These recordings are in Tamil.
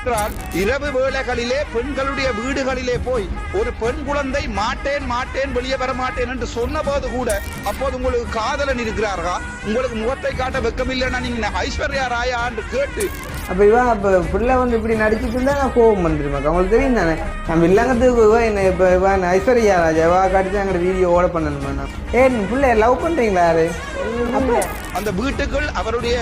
என்றால் இரவு வேளைகளிலே பெண்களுடைய வீடுகளிலே போய் ஒரு பெண் குழந்தை மாட்டேன் மாட்டேன் வெளியே வர மாட்டேன் என்று சொன்னபோது கூட அப்போது உங்களுக்கு காதலன் இருக்கிறார்களா? உங்களுக்கு முகத்தை காட்ட வெக்கமில்லைன்னா நீங்க ஐஸ்வர்யா ராயா என்று கேட்டு அப்ப இவன் அப்ப பிள்ளை வந்து இப்படி நடிச்சிட்டு இருந்தா நான் கோவம் வந்துருமா உங்களுக்கு தெரியும் தானே? நம்ம இல்லங்கத்துக்கு இவன் என்ன இப்ப இவன் ஐஸ்வர்யா ராஜா இவா காட்டிட்டு அங்கே வீடியோ ஓட பண்ணணுமா நான் ஏன் பிள்ளை லவ் பண்றீங்களா யாரு? அப்ப அந்த வீட்டுக்குள் அவருடைய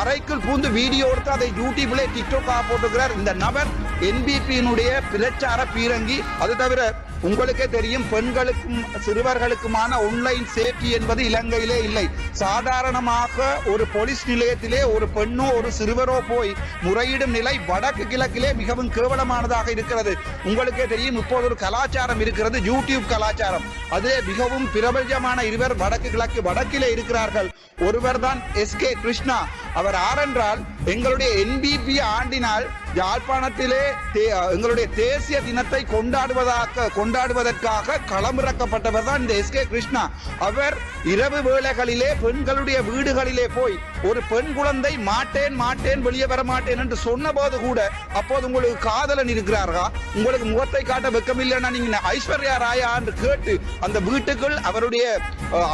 அறைக்குள் பூந்து வீடியோ எடுத்து அதை யூடியூப்ல டிக்டாக் போட்டுக்கிறார் இந்த நபர் என்பிபியினுடைய பிரச்சார பீரங்கி. அது தவிர உங்களுக்கே தெரியும் பெண்களுக்கும் சிறுவர்களுக்குமான ஆன்லைன் சேஃப்டி என்பது இலங்கையிலே இல்லை. சாதாரணமாக ஒரு போலீஸ் நிலையத்திலே ஒரு பெண்ணோ ஒரு சிறுவரோ போய் முறையிடும் நிலை வடக்கு கிழக்கிலே மிகவும் கேவலமானதாக இருக்கிறது. உங்களுக்கே தெரியும் இப்போது ஒரு கலாச்சாரம் இருக்கிறது யூடியூப் கலாச்சாரம். அதே மிகவும் பிரபலமான இருவர் வடக்கு கிழக்கு வடக்கிலே இருக்கிறார்கள். ஒருவர் தான் எஸ் கே கிருஷ்ணா. அவர் ஆரென்றால் எங்களுடைய என்பிபி ஆண்டினால் யாழ்ப்பாணத்திலே தே- எங்களுடைய தேசிய தினத்தை கொண்டாடுவதாக கொண்டாடுவதற்காக களமிறக்கப்பட்டவர் தான் இந்த எஸ் கே கிருஷ்ணா. அவர் இரவு வேளைகளிலே பெண்களுடைய வீடுகளிலே போய் ஒரு பெண் குழந்தை மாட்டேன் மாட்டேன் வெளியே வர மாட்டேன் என்று சொன்னபோது கூட அப்போது உங்களுக்கு காதலன் இருக்கிறார்களா உங்களுக்கு முகத்தை காட்ட வெக்கமில்லைன்னா நீங்க ஐஸ்வர்யா ராயா என்று கேட்டு அந்த வீட்டுக்குள் அவருடைய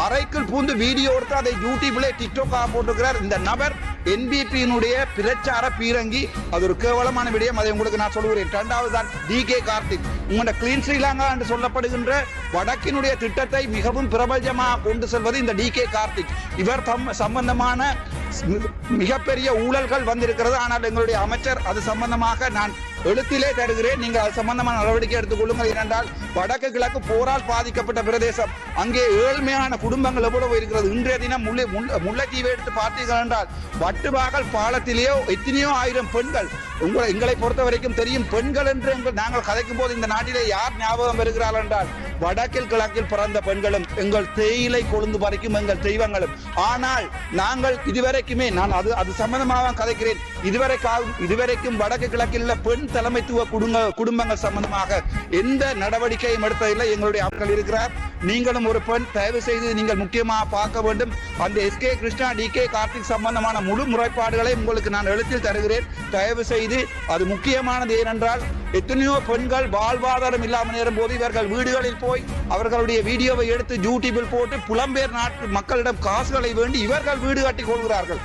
அறைக்குள் பூந்து வீடியோ எடுத்து அதை யூடியூப்ல டிக்டோக்காக போட்டிருக்கிறார். இந்த நபர் என்பிபியினுடைய பிரச்சார பீரங்கி அது ஒரு கேவலமான விடயம். அதை உங்களுக்கு நான் சொல்கிறேன் இரண்டாவது தான் டி கே கார்த்திக். உங்களோட கிளீன் ஸ்ரீலங்கா என்று சொல்லப்படுகின்ற வடக்கினுடைய திட்டத்தை மிகவும் பிரபலமாக கொண்டு செல்வது இந்த டி கே கார்த்திக். இவர் தம் சம்பந்தமான மிகப்பெரிய ஊழல்கள் வந்திருக்கிறது. ஆனால் எங்களுடைய அமைச்சர் அது சம்பந்தமாக நான் எழுத்திலே தருகிறேன் நீங்கள் அது சம்பந்தமான நடவடிக்கை எடுத்துக்கொள்ளுங்கள். ஏனென்றால் வடக்கு கிழக்கு போரால் பாதிக்கப்பட்ட பிரதேசம். அங்கே ஏழ்மையான குடும்பங்கள் எவ்வளவு இருக்கிறது? இன்றைய தினம் முல்லை முல்லைத்தீவை எடுத்து பார்த்தீர்கள் என்றால் வட்டுவாகல் பாலத்திலேயோ எத்தனையோ ஆயிரம் பெண்கள் உங்களை எங்களை பொறுத்த வரைக்கும் தெரியும் பெண்கள் என்று எங்கள் நாங்கள் கதைக்கும் போது இந்த நாட்டிலே யார் ஞாபகம் வருகிறார்கள் என்றால் வடக்கில் கிழக்கில் பிறந்த பெண்களும் எங்கள் தேயிலை கொழுந்து பறிக்கும் எங்கள் தெய்வங்களும். ஆனால் நாங்கள் இதுவரைக்குமே நான் அது அது சம்பந்தமாக கதைக்கிறேன். இதுவரை இதுவரைக்கும் வடக்கு கிழக்கில் பெண் தலைமைத்துவ குடும்ப குடும்பங்கள் சம்பந்தமாக எந்த நடவடிக்கையும் எடுத்ததில்லை. எங்களுடைய ஆட்கள் இருக்கிறார். நீங்களும் ஒரு பெண். தயவு செய்து நீங்கள் முக்கியமாக பார்க்க வேண்டும். அந்த S K Krishna T K Karthik சம்பந்தமான முழு முறைப்பாடுகளை உங்களுக்கு நான் எழுத்தில் தருகிறேன். தயவு செய்து அது முக்கியமானது ஏனென்றால் எத்தனையோ பெண்கள் வாழ்வாதாரம் இல்லாமல் நேரும் போது இவர்கள் வீடுகளில் போய் அவர்களுடைய வீடியோவை எடுத்து யூடியூபில் போட்டு புலம்பெயர் நாட்டு மக்களிடம் காசுகளை வேண்டி இவர்கள் வீடு கட்டி கொள்கிறார்கள்.